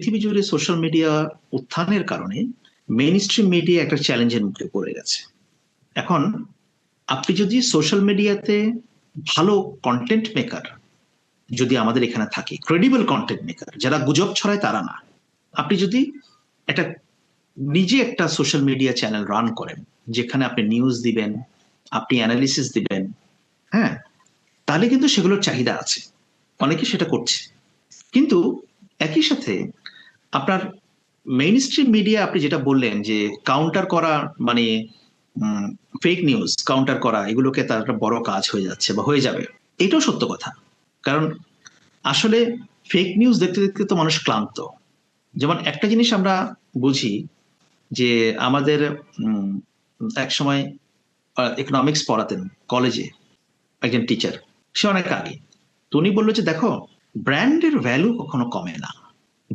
পৃথিবী জুড়ে social media উত্থানের কারণে মেইন স্ট্রিম মিডিয়া একটা চ্যালেঞ্জের মুখে পড়ে গেছে। এখন আপনি যদি সোশ্যাল মিডিয়াতে ভালো কন্টেন্ট মেকার যদি আমাদের এখানে থাকে ক্রেডিবল কন্টেন্ট মেকার যারা গুজব ছড়ায় তারা না, আপনি যদি একটা নিজে একটা সোশ্যাল মিডিয়া চ্যানেল রান করেন, যেখানে আপনি নিউজ দিবেন, আপনি অ্যানালিসিস দিবেন হ্যাঁ তাহলে কিন্তু সেগুলোর চাহিদা আছে। অনেকে সেটা করছে। কিন্তু একই সাথে আপনার মেইন স্ট্রিম মিডিয়া আপনি যেটা বললেন যে কাউন্টার করা মানে ফেক নিউজ কাউন্টার করা, এগুলোকে তার একটা বড় কাজ হয়ে যাচ্ছে বা হয়ে যাবে। এটাও সত্য কথা। কারণ আসলে ফেক নিউজ দেখতে দেখতে তো মানুষ ক্লান্ত। যেমন একটা জিনিস আমরা বুঝি যে আমাদের এক সময় ইকোনমিক্স পড়াতেন কলেজে একজন টিচার সে অনেক আগে। তো উনি বলল যে, দেখো ব্র্যান্ডের ভ্যালু কখনো কমে না।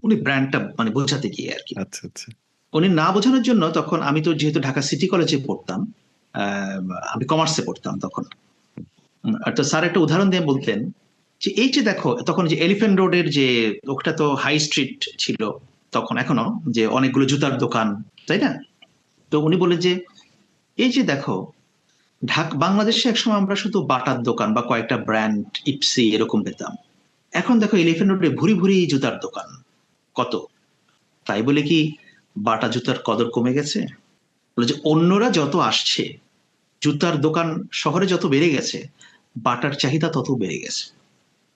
উনি ব্র্যান্ডটা মানে বোঝাতে গিয়ে আর কি। আচ্ছা আচ্ছা। উনি না বোঝানোর জন্য তখন আমি তো যেহেতু ঢাকা সিটি কলেজে পড়তাম আমি কমার্সে পড়তাম তখন। তো স্যার একটা উদাহরণ দিয়ে বলতেন যে এই যে দেখো তখন যে এলিফেন্ট রোডের যে ওটা তো হাই স্ট্রিট ছিল তখন এখনও যে অনেকগুলো জুতার দোকান তাই না? তো উনি বলে যে এই যে দেখো ঢাক বাংলাদেশে একসময় আমরা শুধু বাটার দোকান বা কয়েকটা ব্র্যান্ড ইপসি এরকম পেতাম। এখন দেখো এলিফেন্ট রোডে ভুরি ভুরি জুতার দোকান। কত? তাই বলে কি বাটা জুতার কদর কমে গেছে? বলে যে অন্যরা যত আসছে, জুতার দোকান শহরে যত বেড়ে গেছে, বাটার চাহিদা তত বেড়ে গেছে।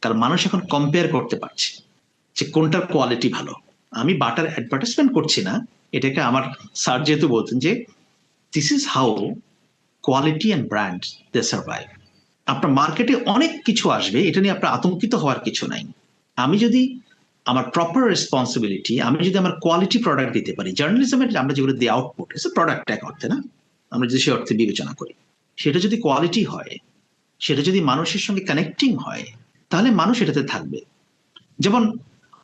কারণ মানুষ এখন কম্পেয়ার করতে পারছে যে কোনটার কোয়ালিটি ভালো। আমি বাটার অ্যাডভার্টাইজমেন্ট করছি না, এটাকে আমার স্যার যেহেতু বলতেন যে this is how quality and brand they survive আপনার মার্কেটে অনেক কিছু আসবে, এটা নিয়ে আপনার আতঙ্কিত হওয়ার কিছু নাই। আমি যদি আমার প্রপার রেসপন্সিবিলিটি আমি যদি আমার কোয়ালিটি প্রোডাক্ট দিতে পারি জার্নালিজমের আমরা যেগুলো দিই আউটপুট এসে প্রোডাক্ট এক অর্থে না? আমরা যদি সে অর্থে বিবেচনা করি। সেটা যদি কোয়ালিটি হয়, সেটা যদি মানুষের সঙ্গে কানেক্টিং হয়, তাহলে মানুষ এটাতে থাকবে। যেমন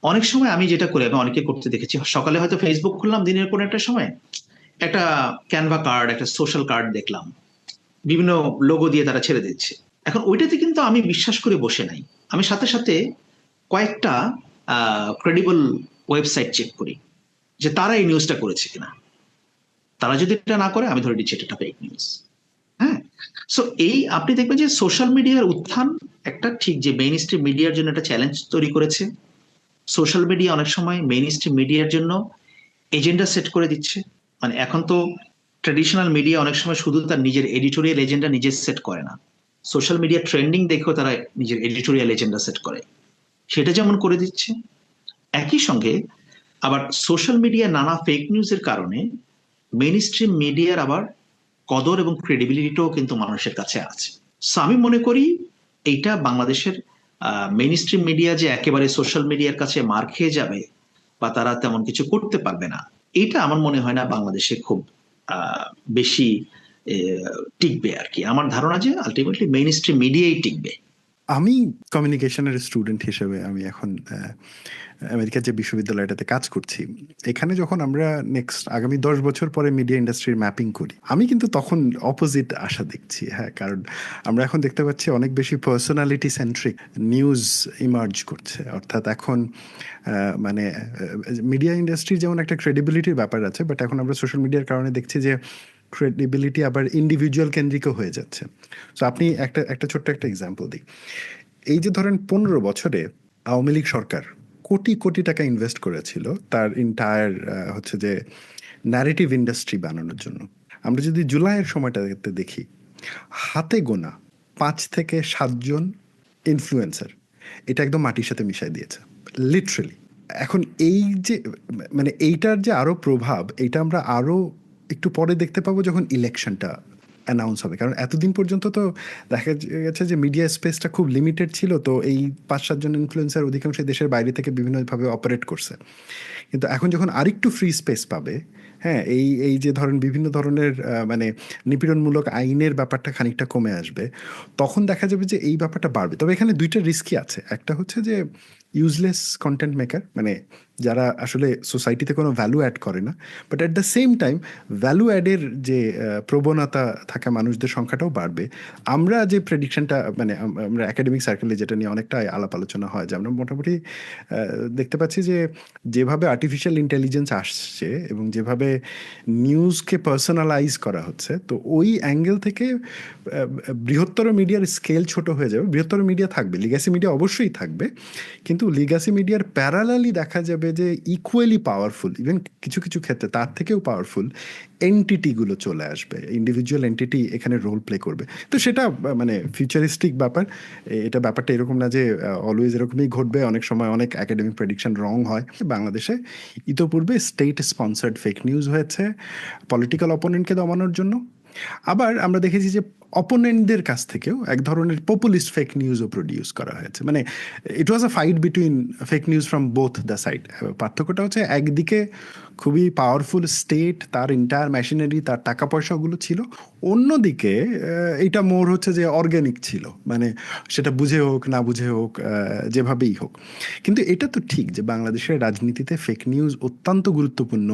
অনেক সময় আমি যেটা করি, আমি অনেকে করতে দেখেছি, সকালে হয়তো ফেসবুক খুললাম দিনের কোনো একটা সময়, একটা ক্যানভা কার্ড একটা সোশ্যাল কার্ড দেখলাম, বিভিন্ন লোগো দিয়ে তারা ছেড়ে দিচ্ছে। এখন ওইটাতে কিন্তু আমি বিশ্বাস করে বসে নাই। আমি সাথে সাথে কয়েকটা ক্রেডিবল ওয়েবসাইট চেক করি যে তারা এই নিউজটা করেছে কিনা। তারা যদি এটা না করে, আমি ধরে দিচ্ছি এটা ফেক নিউজ হ্যাঁ? সো এই আপনি দেখবেন যে সোশ্যাল মিডিয়ার উত্থান একটা ঠিক যে মেইন স্ট্রিম মিডিয়ার জন্য একটা চ্যালেঞ্জ তৈরি করেছে। সোশ্যাল মিডিয়া অনেক সময় মেইন স্ট্রিম মিডিয়ার জন্য এজেন্ডা সেট করে দিচ্ছে। মানে এখন তো ট্রেডিশনাল মিডিয়া অনেক সময় শুধু তার নিজের এডিটোরিয়াল এজেন্ডা নিজে সেট করে না। সোশ্যাল মিডিয়া ট্রেন্ডিং দেখেও তারা নিজের এডিটোরিয়াল এজেন্ডা সেট করে। সেটা যেমন করে দিচ্ছে, একই সঙ্গে আবার সোশ্যাল মিডিয়া নানা ফেক নিউজের কারণে মেইন স্ট্রিম মিডিয়ার আবার কদর এবং ক্রেডিবিলিটিটাও কিন্তু মানুষের কাছে আছে। সো আমি মনে করি এইটা বাংলাদেশের মেইন স্ট্রিম মিডিয়া যে একেবারে সোশ্যাল মিডিয়ার কাছে মার খেয়ে যাবে বা তারা তেমন কিছু করতে পারবে না, এটা আমার মনে হয় না বাংলাদেশে খুব বেশি টিকবে আর কি। আমার ধারণা যে আলটিমেটলি মেইন স্ট্রিম মিডিয়াই টিকবে। আমি কমিউনিকেশনের স্টুডেন্ট হিসেবে আমি এখন আমেরিকার যে বিশ্ববিদ্যালয়টাতে কাজ করছি, এখানে যখন আমরা নেক্সট আগামী দশ বছর পরে মিডিয়া ইন্ডাস্ট্রির ম্যাপিং করি, আমি কিন্তু তখন অপোজিট আশা দেখছি হ্যাঁ কারণ আমরা এখন দেখতে পাচ্ছি অনেক বেশি পার্সোনালিটি সেন্ট্রিক নিউজ ইমার্জ করছে। অর্থাৎ এখন মানে মিডিয়া ইন্ডাস্ট্রির যেমন একটা ক্রেডিবিলিটির ব্যাপার আছে বাট এখন আমরা সোশ্যাল মিডিয়ার কারণে দেখছি যে ক্রেডিবিলিটি আবার ইন্ডিভিজুয়াল কেন্দ্রিকও হয়ে যাচ্ছে। সো আপনি একটা একটা ছোট্ট একটা এক্সাম্পল দিই। এই যে ধরেন পনেরো বছরে আওয়ামী লীগ সরকার কোটি কোটি টাকা ইনভেস্ট করেছিল তার ইন্টায়ার হচ্ছে যে ন্যারেটিভ ইন্ডাস্ট্রি বানানোর জন্য। আমরা যদি জুলাইয়ের সময়টাতে দেখি, হাতে গোনা পাঁচ থেকে সাতজন ইনফ্লুয়েন্সার এটা একদম মাটির সাথে মিশাই দিয়েছে লিটারেলি এখন এই যে মানে এইটার যে আরও প্রভাব, এইটা আমরা আরও একটু পরে দেখতে পাবো যখন ইলেকশনটা অ্যানাউন্স হবে। কারণ এতদিন পর্যন্ত তো দেখা গেছে যে মিডিয়া স্পেসটা খুব লিমিটেড ছিল, তো এই পাঁচ সাতজন ইনফ্লুয়েন্সার অধিকাংশ দেশের বাইরে থেকে বিভিন্নভাবে অপারেট করছে। কিন্তু এখন যখন আরেকটু ফ্রি স্পেস পাবে হ্যাঁ এই এই যে ধরেন বিভিন্ন ধরনের মানে নিপীড়নমূলক আইনের ব্যাপারটা খানিকটা কমে আসবে, তখন দেখা যাবে যে এই ব্যাপারটা বাড়বে। তবে এখানে দুইটা রিস্কই আছে। একটা হচ্ছে যে ইউজলেস কন্টেন্ট মেকার মানে যারা আসলে সোসাইটিতে কোনো ভ্যালু অ্যাড করে না but at the same time value অ্যাডের যে প্রবণতা থাকা মানুষদের সংখ্যাটাও বাড়বে। আমরা যে প্রেডিকশনটা মানে আমরা একাডেমিক সার্কেলে যেটা নিয়ে অনেকটা আলাপ আলোচনা হয়, যে আমরা মোটামুটি দেখতে পাচ্ছি যে যেভাবে আর্টিফিশিয়াল ইন্টেলিজেন্স আসছে এবং যেভাবে নিউজকে পার্সোনালাইজ করা হচ্ছে, তো ওই অ্যাঙ্গেল থেকে বৃহত্তর মিডিয়ার স্কেল ছোট হয়ে যাবে। বৃহত্তর মিডিয়া থাকবে, লিগাসি মিডিয়া অবশ্যই থাকবে, কিন্তু লিগাসি মিডিয়ার প্যারালালি দেখা যাবে যে ইকুয়ালি পাওয়ারফুল ইভেন কিছু কিছু ক্ষেত্রে তার থেকেও পাওয়ারফুল এন্টিটিগুলো চলে আসবে ইন্ডিভিজুয়াল এন্টিটি এখানে রোল প্লে করবে। তো সেটা মানে ফিউচারিস্টিক ব্যাপার। এটা ব্যাপারটা এরকম না যে অলওয়েজ এরকমই ঘটবে। অনেক সময় অনেক একাডেমিক প্রেডিকশন রং হয়। বাংলাদেশে ইতোপূর্বে স্টেট স্পন্সার্ড ফেক নিউজ হয়েছে পলিটিক্যাল অপোনেন্টকে দমানোর জন্য। আবার আমরা দেখেছি যে অপোনেন্টদের কাছ থেকেও এক ধরনের পপুলিস্ট ফেক নিউজও প্রডিউস করা হয়েছে। মানে it was a fight between fake news from both the side পার্থক্যটা হচ্ছে একদিকে খুবই পাওয়ারফুল স্টেট তার ইন্টায়ার মেশিনারি তার টাকা পয়সাগুলো ছিল। অন্যদিকে এটা মোর হচ্ছে যে অর্গ্যানিক ছিল। মানে সেটা বুঝে হোক, না বুঝে হোক যেভাবেই হোক। কিন্তু এটা তো ঠিক যে বাংলাদেশের রাজনীতিতে ফেক নিউজ অত্যন্ত গুরুত্বপূর্ণ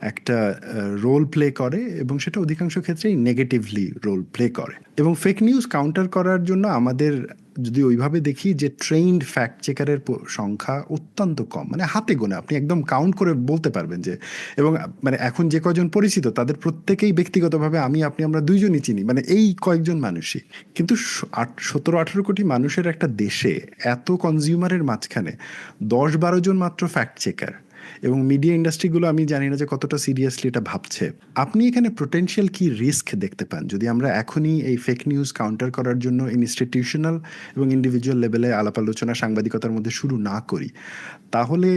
একটা রোল প্লে করে এবং সেটা অধিকাংশ ক্ষেত্রেই নেগেটিভলি রোল প্লে করে। এবং ফেক নিউজ কাউন্টার করার জন্য আমাদের যদি ওইভাবে দেখি যে ট্রেইনড ফ্যাক্ট চেকারের সংখ্যা অত্যন্ত কম। মানে হাতে গোনা, আপনি একদম কাউন্ট করে বলতে পারবেন যে, এবং মানে এখন যে কজন পরিচিত, তাদের প্রত্যেকেই ব্যক্তিগতভাবে আমি, আপনি, আমরা দুইজনই চিনি মানে এই কয়েকজন মানুষই। কিন্তু সতেরো, আঠেরো কোটি মানুষের একটা দেশে এত কনজিউমারের মাঝখানে দশ বারো জন মাত্র ফ্যাক্ট চেকার এবং মিডিয়া ইন্ডাস্ট্রিগুলো আমি জানি না যে কতটা সিরিয়াসলি এটা ভাবছে। আপনি এখানে পোটেনশিয়াল কি রিস্ক দেখতে পান? যদি আমরা এখনই এই ফেক নিউজ কাউন্টার করার জন্য ইনস্টিটিউশনাল এবং ইন্ডিভিজুয়াল লেভেলে আলাপ আলোচনা সাংবাদিকতার মধ্যে শুরু না করি তাহলে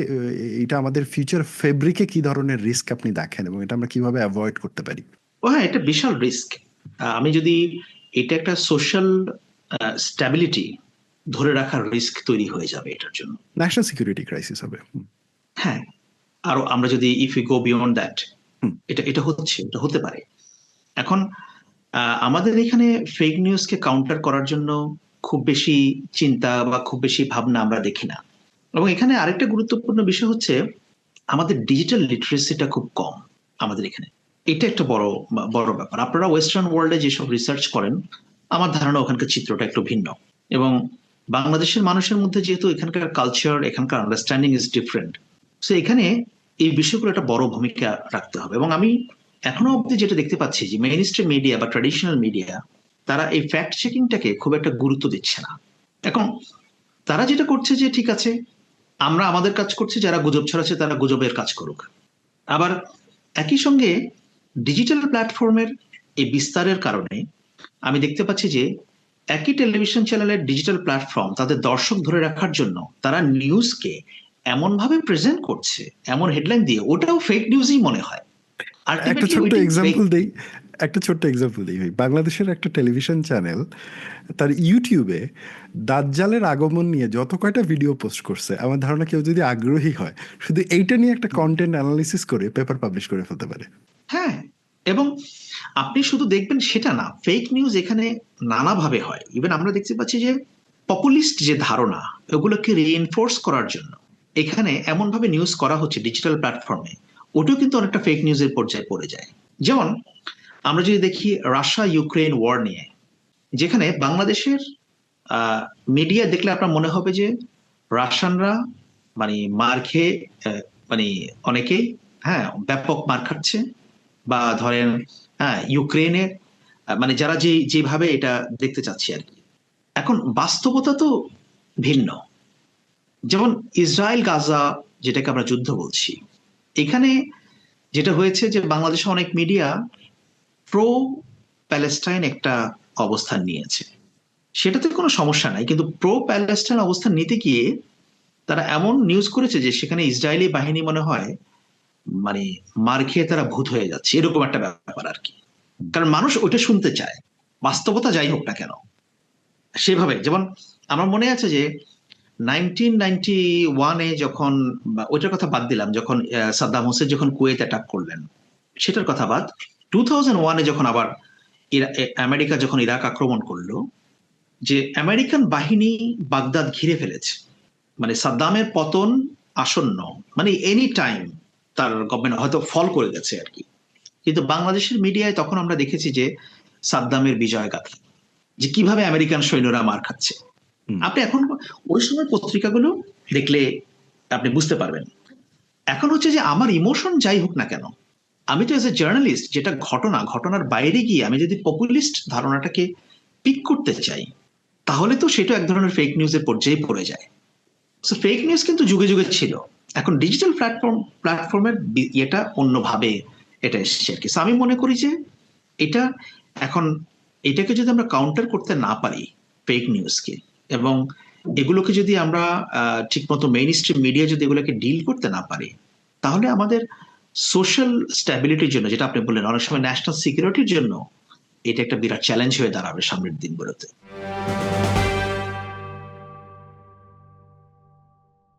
এটা আমাদের ফিউচার ফেব্রিকে কি ধরনের রিস্ক আপনি দেখেন এবং এটা আমরা কীভাবে অ্যাভয়েড করতে পারি? ও হ্যাঁ এটা বিশাল রিস্ক আমি যদি এটা একটা সোশ্যাল স্ট্যাবিলিটি ধরে রাখার রিস্ক তৈরি হয়ে যাবে এটার জন্য। ন্যাশনাল সিকিউরিটি ক্রাইসিস হবে। হ্যাঁ। আরও আমরা যদি if you go beyond that. এটা এটা হচ্ছে এটা হতে পারে। এখন আমাদের এখানে ফেক নিউজকে কাউন্টার করার জন্য খুব বেশি চিন্তা বা খুব বেশি ভাবনা আমরা দেখি না। এবং এখানে আরেকটা গুরুত্বপূর্ণ বিষয় হচ্ছে আমাদের ডিজিটাল লিটারেসিটা খুব কম আমাদের এখানে। এটা একটা বড় বড় ব্যাপার। আপনারা ওয়েস্টার্ন ওয়ার্ল্ডে যেসব রিসার্চ করেন আমার ধারণা ওখানকার চিত্রটা একটু ভিন্ন। এবং বাংলাদেশের মানুষের মধ্যে যেহেতু এখানকার কালচার এখানকার আন্ডারস্ট্যান্ডিং ইজ ডিফারেন্ট সো এখানে এই বিষয়গুলো একটা বড় ভূমিকা রাখতে হবে এবং আমি এখনও অবধি যেটা দেখতে পাচ্ছি যে মেইন মিডিয়া বা ট্র্যাডিশনাল মিডিয়া তারা এই ফ্যাক্ট চেকিংটাকে খুব একটা গুরুত্ব দিচ্ছে না। এখন তারা যেটা করছে যে, ঠিক আছে, আমরা আমাদের কাজ করছি, যারা গুজব ছড়াচ্ছে তারা গুজবের কাজ করুক। আবার একই সঙ্গে ডিজিটাল প্ল্যাটফর্মের এই বিস্তারের কারণে আমি দেখতে পাচ্ছি যে, একই টেলিভিশন চ্যানেলের ডিজিটাল প্ল্যাটফর্ম তাদের দর্শক ধরে রাখার জন্য তারা নিউজকে এমন ভাবে প্রেজেন্ট করছে এমন হেডলাইন দিয়ে ওটাও ফেক নিউজই মনে হয়। একটা ছোট্ট এক্সাম্পল দেই একটা ছোট্ট এক্সাম্পল দিই ভাই। বাংলাদেশের একটা টেলিভিশন চ্যানেল তার ইউটিউবে দাজ্জালের আগমন নিয়ে যত কয়টা ভিডিও পোস্ট করছে আমার ধারণা কেউ যদি আগ্রহী হয় শুধু এইটা নিয়ে একটা কন্টেন্ট অ্যানালিসিস করে পেপার পাবলিশ করে ফেলতে পারে। হ্যাঁ এবং আপনি শুধু দেখবেন সেটা না ফেক নিউজ এখানে নানাভাবে হয়। ইভেন আমরা দেখতে পাচ্ছি যে পপুলিস্ট যে ধারণা ওগুলোকে রিএনফোর্স করার জন্য এখানে এমনভাবে নিউজ করা হচ্ছে ডিজিটাল প্ল্যাটফর্মে ওটাও কিন্তু অনেকটা ফেক নিউজের পর্যায়ে পড়ে যায়। যেমন, আমরা যদি দেখি রাশিয়া ইউক্রেন ওয়ার নিয়ে, যেখানে বাংলাদেশের মিডিয়া দেখলে আপনার মনে হবে যে রাশিয়ানরা মানে মার খেয়ে মানে অনেকেই হ্যাঁ ব্যাপক মার খাচ্ছে। বা ধরেন হ্যাঁ ইউক্রেনের মানে যারা যে যেভাবে এটা দেখতে চাচ্ছি আর কি। এখন বাস্তবতা তো ভিন্ন। যেমন ইসরায়েল গাজা যেটাকে আমরা যুদ্ধ বলছি, এখানে যেটা হয়েছে যে বাংলাদেশে অনেক মিডিয়া প্রো প্যালেস্টাইন একটা অবস্থান নিয়েছে। সেটাতে কোনো সমস্যা নাই, কিন্তু প্রো প্যালেস্টাইন অবস্থান নিতে গিয়ে তারা এমন নিউজ করেছে যে সেখানে ইসরায়েলি বাহিনী মনে হয় মানে মার খেয়ে তারা ভূত হয়ে যাচ্ছে, এরকম একটা ব্যাপার আর কি। কারণ মানুষ ওইটা শুনতে চায়, বাস্তবতা যাই হোক না কেন। সেভাবে, যেমন আমার মনে আছে যে নাইনটিন নাইনটি ওয়ানে যখন ওইটার কথা বাদ দিলাম, যখন সাদ্দাম হোসেন যখন কুয়েত অ্যাটাক করলেন, সেটার কথা বাদ টু থাউজেন্ড ওয়ানে যখন আবার আমেরিকা যখন ইরাক আক্রমণ করল, যে আমেরিকান বাহিনী বাগদাদ ঘিরে ফেলেছে মানে সাদ্দামের পতন আসন্ন মানে এনি টাইম তার গভর্নমেন্ট হয়তো ফল করে গেছে আর কি কিন্তু বাংলাদেশের মিডিয়ায় তখন আমরা দেখেছি যে সাদ্দামের বিজয় গাথা যে কীভাবে আমেরিকান সৈন্যরা মার খাচ্ছে। আপনি এখন ওই সময় পত্রিকাগুলো দেখলে আপনি বুঝতে পারবেন। এখন হচ্ছে যে আমার ইমোশন যাই হোক না কেন, আমি তো এজ এ জার্নালিস্ট যেটা ঘটনা, ঘটনার বাইরে গিয়ে আমি যদি পপুলিস্ট ধারণাটাকে পিক করতে চাই, তাহলে তো সেটা এক ধরনের ফেক নিউজের পর্যায়ে পড়ে যায়। সো ফেক নিউজ কিন্তু যুগে যুগে ছিল। এখন ডিজিটাল প্ল্যাটফর্ম প্ল্যাটফর্মের এটা অন্যভাবে এটা এসেছে আর কি। So, আমি মনে করি যে এটা এখন, এটাকে যদি আমরা কাউন্টার করতে না পারি ফেক নিউজকে এবং এগুলোকে যদি আমরা ঠিক মতো মেইন স্ট্রিম মিডিয়া যদি এগুলোকে ডিল করতে না পারি, তাহলে আমাদের সোশ্যাল স্ট্যাবিলিটির জন্য, যেটা আপনি বললেন, অনেক সময় ন্যাশনাল সিকিউরিটির জন্য এটা একটা বিরাট চ্যালেঞ্জ হয়ে দাঁড়াবে সামনের দিনগুলোতে।